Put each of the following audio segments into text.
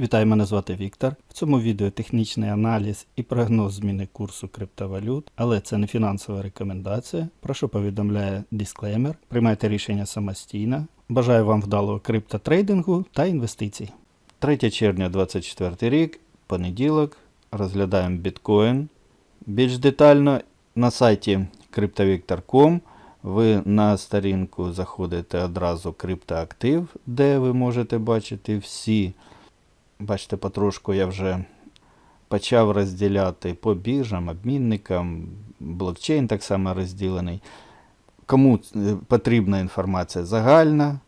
Вітаю, мене звати Віктор. В цьому відео технічний аналіз і прогноз зміни курсу криптовалют, але це не фінансова рекомендація. Про що повідомляє дисклеймер. Приймайте рішення самостійно. Бажаю вам вдалого криптотрейдингу та інвестицій. 3 червня 2024 рік, понеділок. Розглядаємо біткоін. Більш детально на сайті cryptovictor.com ви на сторінку заходите одразу криптоактив, де ви можете бачити всі. Бачите, потрошку я вже почав розділяти по біржам, обмінникам, блокчейн так само розділений. Кому е, потрібна інформація загальна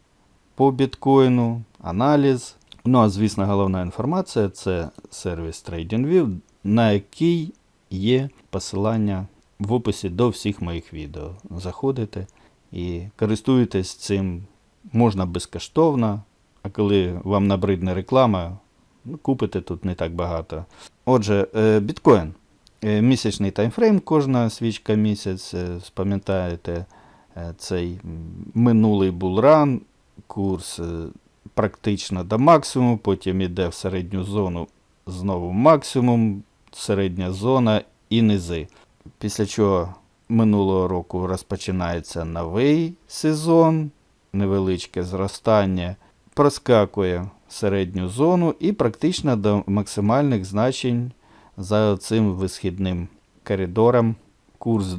по біткоїну, аналіз. Ну, а звісно, головна інформація це сервіс TradingView, на який є посилання в описі до всіх моїх відео. Заходите і користуєтесь цим можна безкоштовно, а коли вам набридне реклама, купите тут не так багато. Отже, е, біткоін. Е, Місячний таймфрейм, кожна свічка місяць. е, Спам'ятаєте цей минулий булран, курс практично до максимуму, потім йде в середню зону знову максимум, середня зона і низи. Після чого минулого року розпочинається новий сезон, невеличке зростання, проскакує середню зону і практично до максимальних значень за цим висхідним коридором. Курс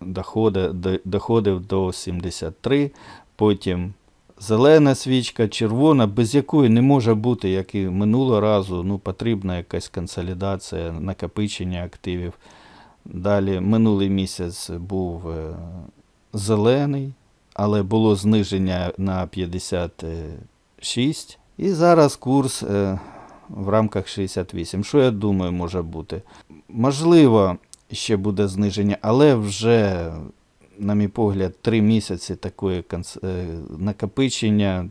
доходив, до- доходив до 73, потім зелена свічка, червона, без якої не може бути, як і минулого разу, ну, потрібна якась консолідація, накопичення активів. Далі минулий місяць був е, зелений, але було зниження на 56. І зараз курс е, в рамках 68. Що я думаю, може бути? Можливо, ще буде зниження, але вже, на мій погляд, 3 місяці такої е, накопичення.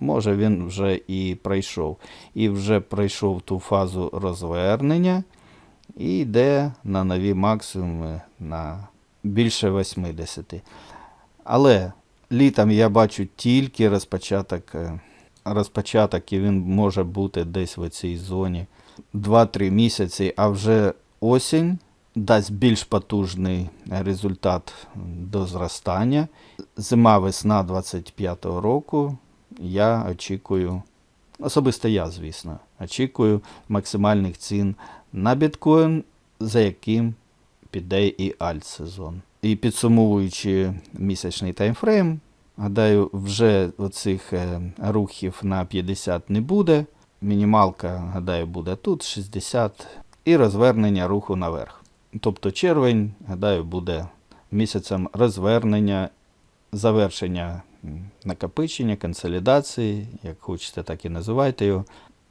Може, він вже і пройшов. І вже пройшов ту фазу розвернення і йде на нові максимуми на більше 80. Але літом я бачу тільки розпочаток, е, розпочаток і він може бути десь в цій зоні 2-3 місяці, а вже осінь дасть більш потужний результат до зростання. Зима-весна 25-го року я очікую, особисто я, звісно, очікую максимальних цін на біткоін, за яким піде і альт-сезон. І підсумовуючи місячний таймфрейм, гадаю, вже оцих е, рухів на 50 не буде. Мінімалка, гадаю, буде тут 60 і розвернення руху наверх. Тобто червень, гадаю, буде місяцем розвернення, завершення накопичення, консолідації, як хочете, так і називайте його,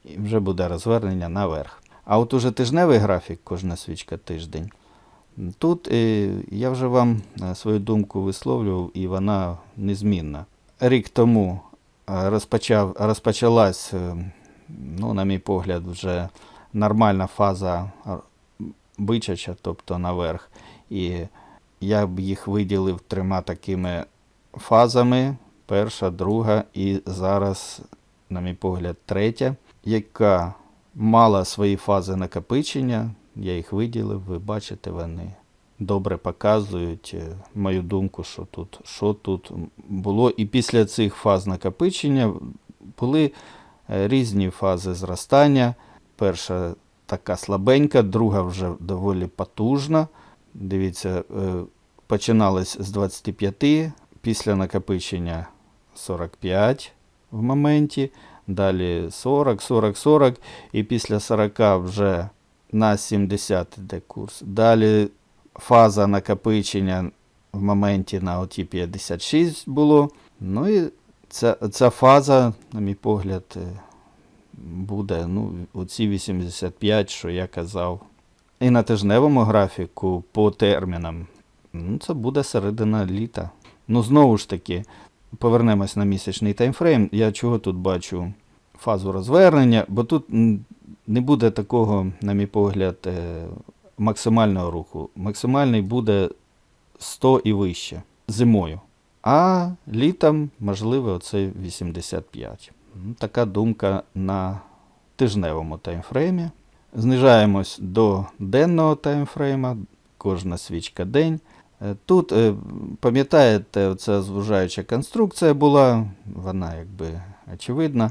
і вже буде розвернення наверх. А от уже тижневий графік, кожна свічка тиждень. Тут е, я вже вам е, свою думку висловлював, і вона незмінна. Рік тому е, розпочав, розпочалась, ну, на мій погляд, вже нормальна фаза бичача, тобто наверх. І я б їх виділив трьома такими фазами: перша, друга і зараз, на мій погляд, третя, яка мала свої фази накопичення. Я їх виділив, ви бачите, вони добре показують е, мою думку, що тут, що тут було. І після цих фаз накопичення були е, різні фази зростання. Перша така слабенька, друга вже доволі потужна. Дивіться, е, починалось з 25, після накопичення 45 в моменті, далі 40, 40, 40, і після 40 вже на 70 йде курс. Далі фаза накопичення в моменті на оті 56 було. Ну і ця, ця фаза, на мій погляд, е, буде ну, оці 85, що я казав. І на тижневому графіку по термінам ну, це буде середина літа. Ну, знову ж таки, повернемось на місячний таймфрейм. Я чого тут бачу фазу розвернення, бо тут не буде такого, на мій погляд, е, максимального руху. Максимальний буде 100 і вище зимою. А літом, можливо, оце 85. Ну, Така думка на тижневому таймфреймі. Знижаємось до денного таймфрейма, кожна свічка день. Е, Тут, е, пам'ятаєте, ця звужаюча конструкція була, вона якби очевидна,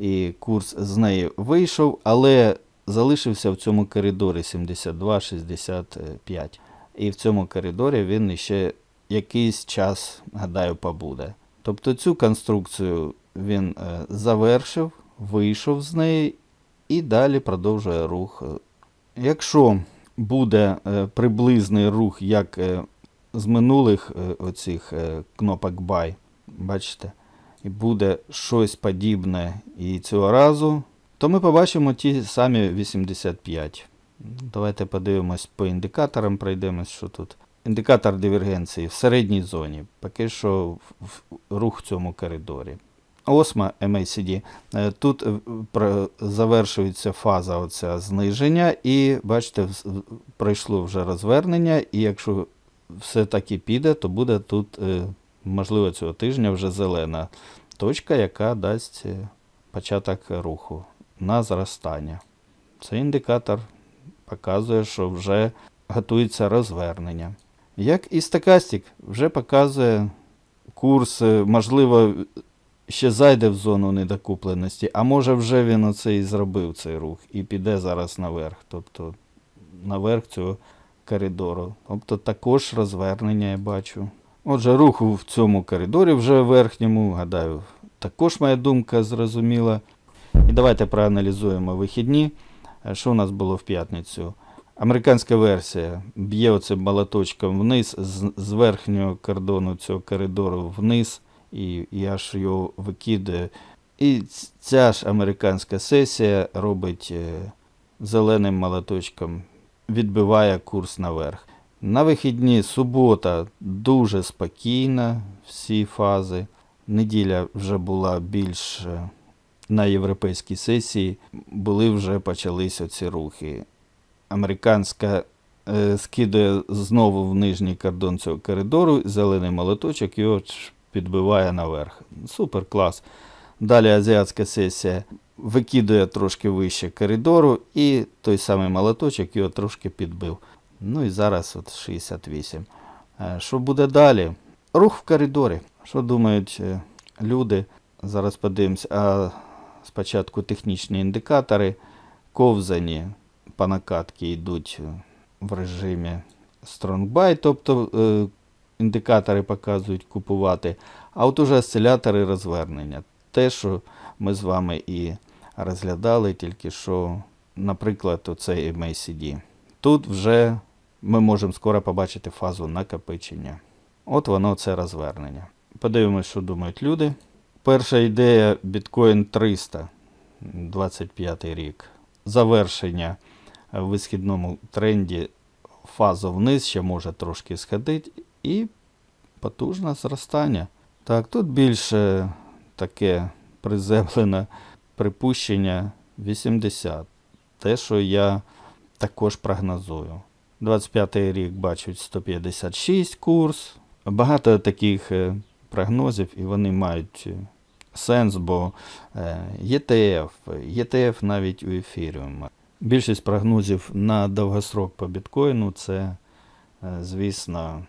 і курс з неї вийшов, але залишився в цьому коридорі 72-65. І в цьому коридорі він ще якийсь час, гадаю, побуде. Тобто цю конструкцію він е, завершив, вийшов з неї і далі продовжує рух. Якщо буде е, приблизний рух, як е, з минулих оцих кнопок Buy, бачите, і буде щось подібне і цього разу, то ми побачимо ті самі 85. Давайте подивимось по індикаторам, пройдемось, що тут. Індикатор дивергенції в середній зоні. Поки що в- рух в цьому коридорі. Осма MACD. Е, Тут е, завершується фаза оця зниження, і бачите, пройшло вже розвернення, і якщо все таки піде, то буде тут, е, можливо, цього тижня вже зелена точка, яка дасть е, початок руху на зростання. Цей індикатор показує, що вже готується розвернення. Як і стокастик вже показує курс, е, можливо, ще зайде в зону недокупленості, а може вже він оце і зробив цей рух і піде зараз наверх, тобто наверх цього коридору. Тобто також розвернення я бачу. Отже, руху в цьому коридорі вже верхньому, гадаю, також моя думка зрозуміла. І давайте проаналізуємо вихідні. Е, Що у нас було в п'ятницю? Американська версія б'є оцим молоточком вниз, з, з верхнього кордону цього коридору вниз, і, і аж його викидає. І ця ж американська сесія робить е, зеленим молоточком, відбиває курс наверх. На вихідні субота дуже спокійна, всі фази. Неділя вже була більш е, на європейській сесії, були вже почалися ці рухи. Американська е, скидає знову в нижній кордон цього коридору, зелений молоточок його підбиває наверх. Супер клас. Далі азіатська сесія викидує трошки вище коридору, і той самий молоточок його трошки підбив. Ну і зараз от 68. Е, Що буде далі? Рух в коридорі. Що думають е, люди? Зараз подивимось. А спочатку технічні індикатори. Ковзані по накатці йдуть е, в режимі Strong тобто індикатори показують купувати. А от уже осцилятори розвернення. Те, що ми з вами і розглядали, тільки що, наприклад, оцей MACD. Тут вже ми можемо скоро побачити фазу накопичення. От воно це розвернення. Подивимось, що думають люди. Перша ідея біткоін 300, 25 рік. Завершення в висхідному тренді фазу вниз ще може трошки сходити і потужне зростання. Так, тут більше таке приземлене припущення 80. Те, що я також прогнозую. 25 рік бачать 156 курс. Багато таких е, прогнозів, і вони мають е, сенс, бо е, ETF, ETF навіть у ефіріума. Більшість прогнозів на довгострок по біткоїну це, е, звісно,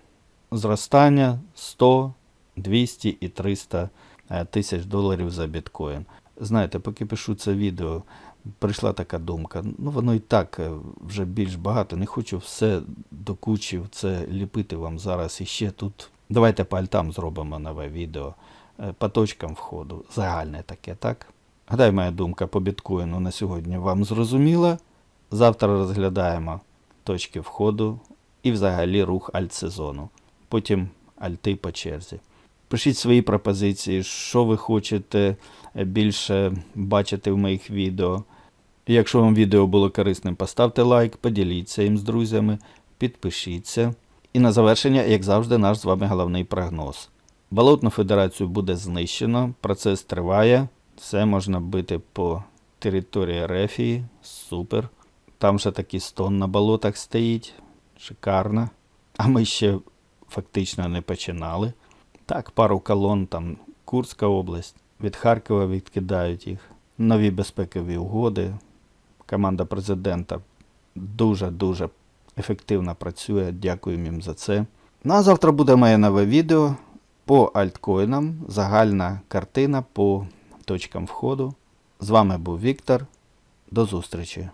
зростання 100, 200 і 300 е, тисяч доларів за біткоін. Знаєте, поки пишу це відео, прийшла така думка. Ну, воно і так е, вже більш багато. Не хочу все до кучі це ліпити вам зараз. І ще тут. Давайте по альтам зробимо нове відео е, по точкам входу. Загальне таке, так? Гадаю, моя думка по біткоїну на сьогодні вам зрозуміла. Завтра розглядаємо точки входу і взагалі рух альтсезону. Потім альти по черзі. Пишіть свої пропозиції, що ви хочете е, більше бачити в моїх відео. Якщо вам відео було корисним, поставте лайк, поділіться їм з друзями, підпишіться. І на завершення, як завжди, наш з вами головний прогноз. Валутну федерацію буде знищено, процес триває, все можна бити по території Рефії, супер. Там же такий стон на болотах стоїть, шикарно. А ми ще фактично не починали. Так, пару колон, там Курська область, від Харкова відкидають їх. нові безпекові угоди. Команда президента дуже-дуже ефективно працює. Дякуємо їм за це. Ну а завтра буде моє нове відео по альткоїнам. Загальна картина по точкам входу. З вами був Віктор. До зустрічі!